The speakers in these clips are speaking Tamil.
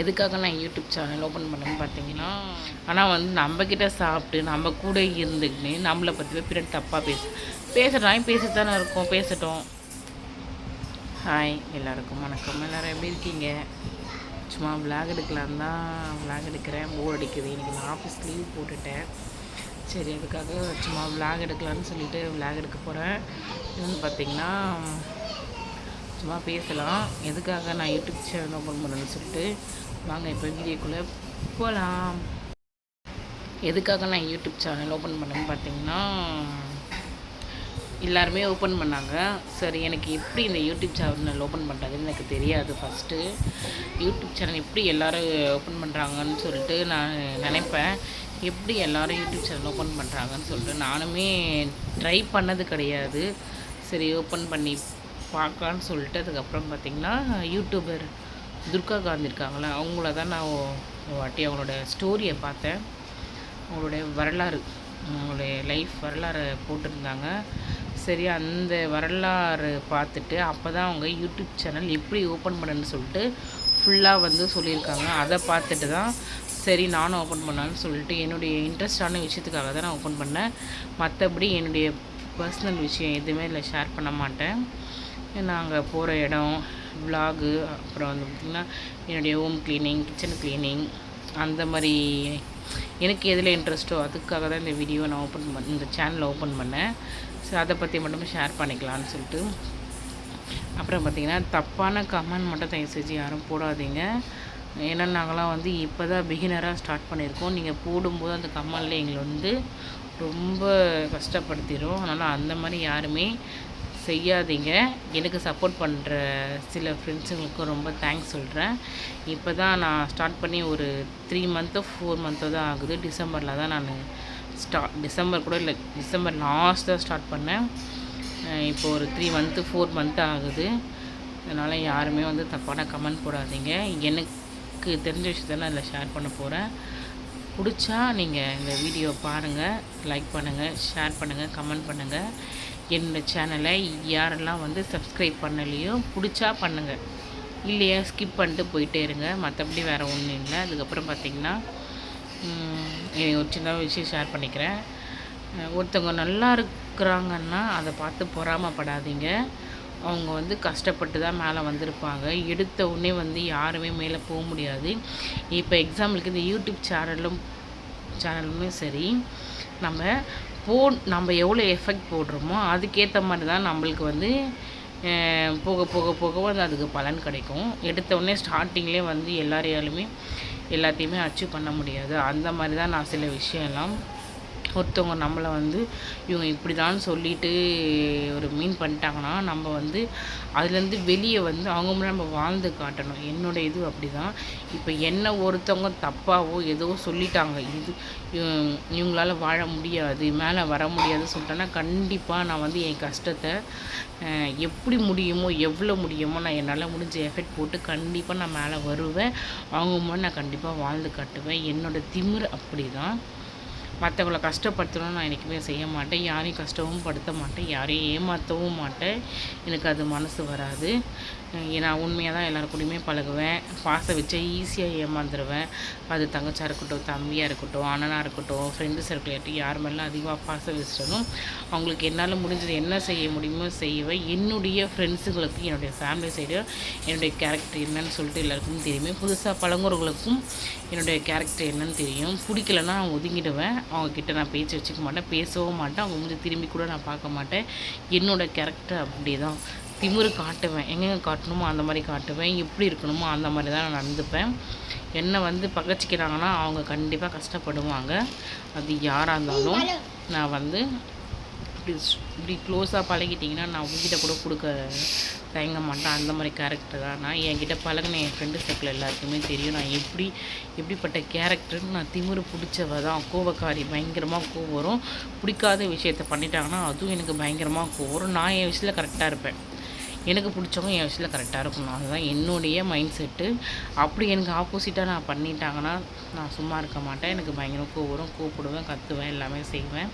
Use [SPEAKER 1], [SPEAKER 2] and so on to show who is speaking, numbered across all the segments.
[SPEAKER 1] எதுக்காக நான் யூடியூப் சேனல் ஓப்பன் பண்ணேன்னு பார்த்தீங்கன்னா ஆனால் வந்து நம்மக்கிட்ட சாப்பிட்டு நம்ம கூட இருந்துக்கிட்டு நம்மளை பற்றி பிற தப்பாக பேச பேசுகிறான் பேசத்தானே இருக்கோம் பேசட்டும். ஹாய் எல்லாருக்கும் வணக்கம். எல்லோரும் எப்படி இருக்கீங்க? சும்மா விளாக் எடுக்கலாம் தான் விளாக் எடுக்கிறேன். போர் அடிக்குது. இன்றைக்கி நான் ஆஃபீஸ் லீவ் போட்டுட்டேன். சரி அதுக்காக சும்மா விளாக் எடுக்கலான்னு சொல்லிட்டு விளாக் எடுக்க போகிறேன் இது வந்து பார்த்திங்கன்னா சும்மா பேசலாம். எதுக்காக நான் யூடியூப் சேனல் ஓப்பன் பண்ணணும்னு சொல்லிட்டு வாங்க இப்போ வீடியோக்குள்ளே போகலாம் எதுக்காக நான் யூடியூப் சேனல் ஓப்பன் பண்ணேன்னு பார்த்தீங்கன்னா எல்லாருமே ஓப்பன் பண்ணாங்க. சரி எனக்கு எப்படி இந்த யூடியூப் சேனல் ஓப்பன் பண்ணுறதுன்னு எனக்கு தெரியாது ஃபஸ்ட்டு யூடியூப் சேனல் எப்படி எல்லோரும் ஓப்பன் பண்ணுறாங்கன்னு சொல்லிட்டு நான் நினைப்பேன். எப்படி எல்லோரும் யூடியூப் சேனல் ஓப்பன் பண்ணுறாங்கன்னு சொல்லிட்டு நானுமே ட்ரை பண்ணது கிடையாது. சரி ஓப்பன் பண்ணி பார்க்கலான்னு சொல்லிட்டு அதுக்கப்புறம் பார்த்திங்கன்னா யூடியூபர் துர்கா காந்தி இருக்காங்களே அவங்கள தான் நான் ஒரு வாட்டி அவங்களோட ஸ்டோரியை பார்த்தேன். அவங்களுடைய வரலாறு அவங்களுடைய லைஃப் வரலாறு போட்டிருந்தாங்க. சரி அந்த வரலாறு பார்த்துட்டு அப்போ தான் அவங்க யூடியூப் சேனல் எப்படி ஓப்பன் பண்ணுன்னு சொல்லிட்டு ஃபுல்லாக வந்து சொல்லியிருக்காங்க. அதை பார்த்துட்டு தான் சரி நானும் ஓப்பன் பண்ணான்னு சொல்லிட்டு என்னுடைய இன்ட்ரெஸ்டான விஷயத்துக்காக தான் நான் ஓப்பன் பண்ணேன். மற்றபடி என்னுடைய பர்சனல் விஷயம் எதுவுமே இல்லை ஷேர் பண்ண மாட்டேன். நாங்கள் போகிற இடம் விலாகு அப்புறம் வந்து பார்த்திங்கன்னா என்னுடைய ஹோம் க்ளீனிங் கிச்சன் க்ளீனிங் அந்த மாதிரி எனக்கு எதில் இன்ட்ரெஸ்ட்டோ அதுக்காக தான் இந்த வீடியோ நான் ஓப்பன் பண்ண இந்த சேனலை ஓப்பன் பண்ணேன். ஸோ அதை பற்றி மட்டும் ஷேர் பண்ணிக்கலான்னு சொல்லிட்டு. அப்புறம் பார்த்திங்கன்னா தப்பான கமெண்ட் மட்டும் தயவு செஞ்சு யாரும் போடாதீங்க. ஏன்னா நாங்களாம் வந்து இப்போ தான் பிகினராக ஸ்டார்ட் பண்ணியிருக்கோம். நீங்கள் போடும்போது அந்த கமெண்டில் எங்களை வந்து ரொம்ப கஷ்டப்படுத்திடும் அதனால் அந்த மாதிரி யாருமே செய்யாதீங்க. எனக்கு சப்போர்ட் பண்ணுற சில ஃப்ரெண்ட்ஸுங்களுக்கும் ரொம்ப தேங்க்ஸ் சொல்கிறேன் இப்போ தான் நான் ஸ்டார்ட் பண்ணி ஒரு த்ரீ மந்த்தோ ஃபோர் மந்த்தோ தான் ஆகுது. டிசம்பரில் தான் நான் ஸ்டார்ட் டிசம்பர் கூட இல்லை டிசம்பர் லாஸ்ட் தான் ஸ்டார்ட் பண்ணேன். இப்போ ஒரு த்ரீ மந்த்து ஃபோர் மந்த்து ஆகுது. அதனால் யாருமே வந்து தப்பான கமெண்ட் போடாதீங்க. எனக்கு தெரிஞ்ச விஷயத்த நான் அதில் ஷேர் பண்ண போகிறேன் பிடிச்சா நீங்கள் இந்த வீடியோ பாருங்கள் லைக் பண்ணுங்கள் ஷேர் பண்ணுங்கள் கமெண்ட் பண்ணுங்கள் என்னோடய சேனலை யாரெல்லாம் வந்து சப்ஸ்கிரைப் பண்ணலையோ பிடிச்சா பண்ணுங்கள் இல்லையா ஸ்கிப் பண்ணிட்டு போயிட்டே இருங்க. மற்றபடி வேறு ஒன்றும் இல்லை. அதுக்கப்புறம் பார்த்திங்கன்னா ஒரு சின்ன விஷயம் ஷேர் பண்ணிக்கிறேன். ஒருத்தவங்க நல்லா இருக்கிறாங்கன்னா அதை பார்த்து பொறாமப்படாதீங்க. அவங்க வந்து கஷ்டப்பட்டு தான் மேலே வந்திருப்பாங்க. எடுத்த உடனே வந்து யாருமே மேலே போக முடியாது. இப்போ எக்ஸாம்பிளுக்கு இந்த யூடியூப் சேனலும் சேனலுமே சரி நம்ம போ நம்ம எவ்வளோ எஃபெக்ட் போடுறோமோ அதுக்கேற்ற மாதிரி தான் நம்மளுக்கு வந்து போக போக போக வந்து அதுக்கு பலன் கிடைக்கும். எடுத்த உடனே ஸ்டார்டிங்லேயே வந்து எல்லாரையாலுமே எல்லாத்தையுமே அச்சீவ் பண்ண முடியாது. அந்த மாதிரி தான் நான் சில விஷயம்லாம் ஒருத்தவங்க நம்மளை வந்து இவங்க இப்படி தான் சொல்லிட்டு ஒரு மீன் பண்ணிட்டாங்கன்னா நம்ம வந்து அதுலேருந்து வெளியே வந்து அவங்க முன்னாடி நம்ம வாழ்ந்து காட்டணும். என்னோட இது அப்படி தான் இப்போ என்ன ஒருத்தவங்க தப்பாவோ ஏதோ சொல்லிட்டாங்க. இது இவங்களால வாழ முடியாது மேலே வர முடியாது சொல்லிட்டேன்னா கண்டிப்பாக நான் வந்து என் கஷ்டத்தை எப்படி முடியுமோ எவ்வளோ முடியுமோ நான் என்னால் முடிஞ்ச எஃபெக்ட் போட்டு கண்டிப்பாக நான் மேலே வருவேன். அவங்க முன்னாடி நான் கண்டிப்பாக வாழ்ந்து காட்டுவேன். என்னோடய திமிர் அப்படி தான் மற்றவங்கள கஷ்டப்படுத்தணும்னு நான் என்றைக்குமே செய்ய மாட்டேன். யாரையும் கஷ்டமும் படுத்த மாட்டேன். யாரையும் ஏமாற்றவும் மாட்டேன். எனக்கு அது மனசு வராது. நான் உண்மையாக தான் எல்லோரு கூடயுமே பழகுவேன். பாச வச்சா ஈஸியாக ஏமாந்துருவேன். அது தங்கச்சியாக இருக்கட்டும் தம்பியாக இருக்கட்டும் அண்ணனாக இருக்கட்டும் ஃப்ரெண்டு சர்க்கிள் யார் மேலாம் அதிகமாக பாச வச்சிட்டாலும் அவங்களுக்கு என்னால் முடிஞ்சது என்ன செய்ய முடியுமோ செய்வேன் என்னுடைய ஃப்ரெண்ட்ஸுங்களுக்கு என்னுடைய ஃபேமிலி சைடு என்னுடைய கேரக்டர் என்னன்னு சொல்லிட்டு எல்லாருக்கும் தெரியுமே. புதுசாக பழங்குறவங்களுக்கும் என்னுடைய கேரக்டர் என்னன்னு தெரியும். பிடிக்கலன்னா நான் ஒதுங்கிடுவேன். அவங்கக்கிட்ட நான் பேச்சு வச்சுக்க மாட்டேன். பேசவும் மாட்டேன். அவங்க முடிஞ்சு திரும்பி கூட நான் பார்க்க மாட்டேன். என்னோடய கேரக்டர் அப்படி தான். திமிரு காட்டுவேன். எங்கெங்கே காட்டணுமோ அந்த மாதிரி காட்டுவேன். எப்படி இருக்கணுமோ அந்த மாதிரி தான் நான் நடந்துப்பேன். என்னை வந்து பகச்சிக்கிறாங்கன்னா அவங்க கண்டிப்பாக கஷ்டப்படுவாங்க. அது யாராக இருந்தாலும் நான் வந்து இப்படி இப்படி க்ளோஸாக பழகிட்டிங்கன்னா நான் உங்ககிட்ட கூட கொடுக்க தயங்க மாட்டேன். அந்த மாதிரி கேரக்டர் தான். நான் என்கிட்ட பழகின என் ஃப்ரெண்டு சர்க்கிள் எல்லாருக்குமே தெரியும். நான் எப்படி எப்படிப்பட்ட கேரக்டர்னு நான் திமிரு பிடிச்சவ தான். கோவக்காரி பயங்கரமாக கோவம் வரும். பிடிக்காத விஷயத்த பண்ணிட்டாங்கன்னா அதுவும் எனக்கு பயங்கரமாக கோவம் நான் என் விஷயத்தில் கரெக்டாக இருப்பேன். எனக்கு பிடிச்சவங்க என் விஷயத்தில் கரெக்டாக இருக்கணும். அதுதான் என்னுடைய மைண்ட் செட்டு அப்படி எனக்கு ஆப்போசிட்டாக நான் பண்ணிட்டாங்கன்னா நான் சும்மா இருக்க மாட்டேன். எனக்கு பயங்கரம் கோவம் கூப்பிடுவேன் கத்துவேன் எல்லாமே செய்வேன்.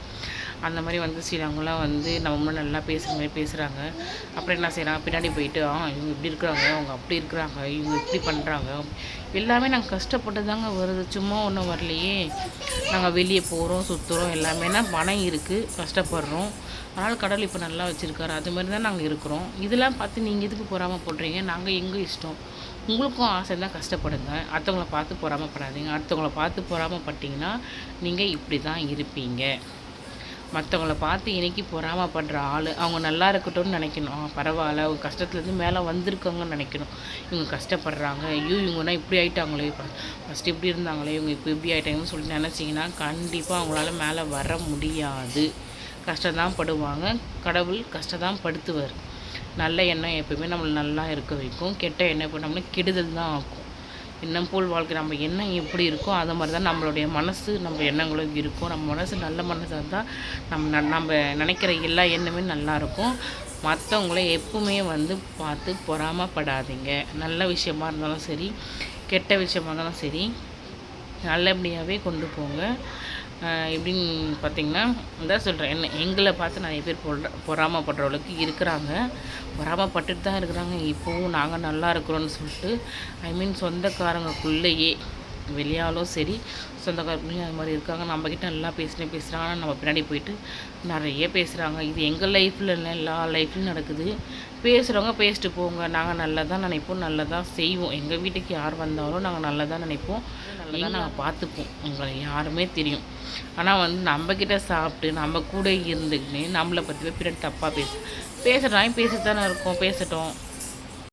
[SPEAKER 1] அந்த மாதிரி வந்து சிலவங்களாம் வந்து நம்ம நல்லா பேசுகிற மாதிரி பேசுகிறாங்க அப்புறம் என்ன செய்கிறாங்க பின்னாடி போயிட்டு ஆ இவங்க இப்படி இருக்கிறாங்க அவங்க அப்படி இருக்கிறாங்க இவங்க இப்படி பண்ணுறாங்க எல்லாமே நாங்கள் கஷ்டப்பட்டு தாங்க வருது. சும்மா ஒன்றும் வரலையே. நாங்கள் வெளியே போகிறோம் சுற்றுறோம் எல்லாமேனா பணம் இருக்குது கஷ்டப்படுறோம். அதனால் கடவுள் இப்போ நல்லா வச்சுருக்காரு. அது மாதிரி தான் நாங்கள் இருக்கிறோம். இதெல்லாம் பார்த்து நீங்கள் எதுக்கு பொறாமல் போடுறீங்க? நாங்கள் எங்கள் இஷ்டம்? உங்களுக்கும் ஆசை தான் கஷ்டப்படுங்க. அடுத்தவங்கள பார்த்து பொறாமப்படாதீங்க. அடுத்தவங்கள பார்த்து பொறாமப்பட்டீங்கன்னா நீங்கள் இப்படி தான் இருப்பீங்க. மற்றவங்கள பார்த்து இன்றைக்கி பொறாமப்படுற ஆள் அவங்க நல்லா இருக்கட்டும்னு நினைக்கணும். பரவாயில்ல. அவங்க கஷ்டத்துலேருந்து மேலே வந்திருக்காங்கன்னு நினைக்கணும். இவங்க கஷ்டப்படுறாங்க. ஐயோ இவங்கன்னா இப்படி ஆகிட்டாங்களே ஃபஸ்ட்டு இப்படி இருந்தாங்களே. இவங்க இப்போ இப்படி ஆகிட்டாங்கன்னு சொல்லி நினச்சிங்கன்னா கண்டிப்பாக அவங்களால மேலே வர முடியாது. கஷ்டம் தான் படுவாங்க. கடவுள் கஷ்டம் தான் படுத்துவார். நல்ல எண்ணம் எப்போயுமே நம்மளை நல்லா இருக்க வைக்கும். கெட்ட எண்ணம் இப்போ நம்மளுக்கு கெடுதல் தான் ஆக்கும். எண்ணம் போல் வாழ்க்கை நம்ம எண்ணம் எப்படி இருக்கோ அதை மாதிரி தான் நம்மளுடைய மனசு நம்ம எண்ணங்களும் இருக்கும். நம்ம மனசு நல்ல மனசாக இருந்தால் நம்ம நம்ம நினைக்கிற எல்லா எண்ணமே நல்லா இருக்கும். மற்றவங்கள எப்பவுமே வந்து பார்த்து பொறாமப்படாதீங்க. நல்ல விஷயமா இருந்தாலும் சரி கெட்ட விஷயமா இருந்தாலும் சரி நல்லபடியாகவே கொண்டு போங்க. எப்படின்னு பார்த்தீங்கன்னா இதான் சொல்கிறேன் என்ன எங்களை பார்த்து நிறைய பேர் பொற பொறாமப்படுறவளுக்கு இருக்கிறாங்க. பொறாமப்பட்டுட்டு தான் இருக்கிறாங்க. இப்போவும் நாங்கள் நல்லா இருக்கிறோன்னு சொல்லிட்டு ஐ மீன் சொந்தக்காரங்களுக்குள்ளேயே வெளியாலும் சரி சொந்தக்காரங்களும் அது மாதிரி இருக்காங்க. நம்மக்கிட்ட நல்லா பேசுகிறேன் பேசுகிறாங்க ஆனால் நம்ம பின்னாடி போயிட்டு நிறைய பேசுகிறாங்க இது எங்கள் லைஃப்பில் இல்லை எல்லா லைஃப்லையும் நடக்குது. பேசுகிறவங்க பேசிட்டு போங்க. நாங்கள் நல்லதாக நினைப்போம். நல்லதாக செய்வோம். எங்கள் வீட்டுக்கு யார் வந்தாலும் நாங்கள் நல்லதாக நினைப்போம். நல்லா நாங்கள் பார்த்துப்போம். உங்களை யாருமே தெரியும். ஆனால் வந்து நம்மக்கிட்ட சாப்பிட்டு நம்ம கூட இருந்துக்கின்னு நம்மளை பற்றி பின்னாடி தப்பாக பேச. பேசுகிறாங்க பேசிட்டு தானே இருக்கோம். பேசட்டும்.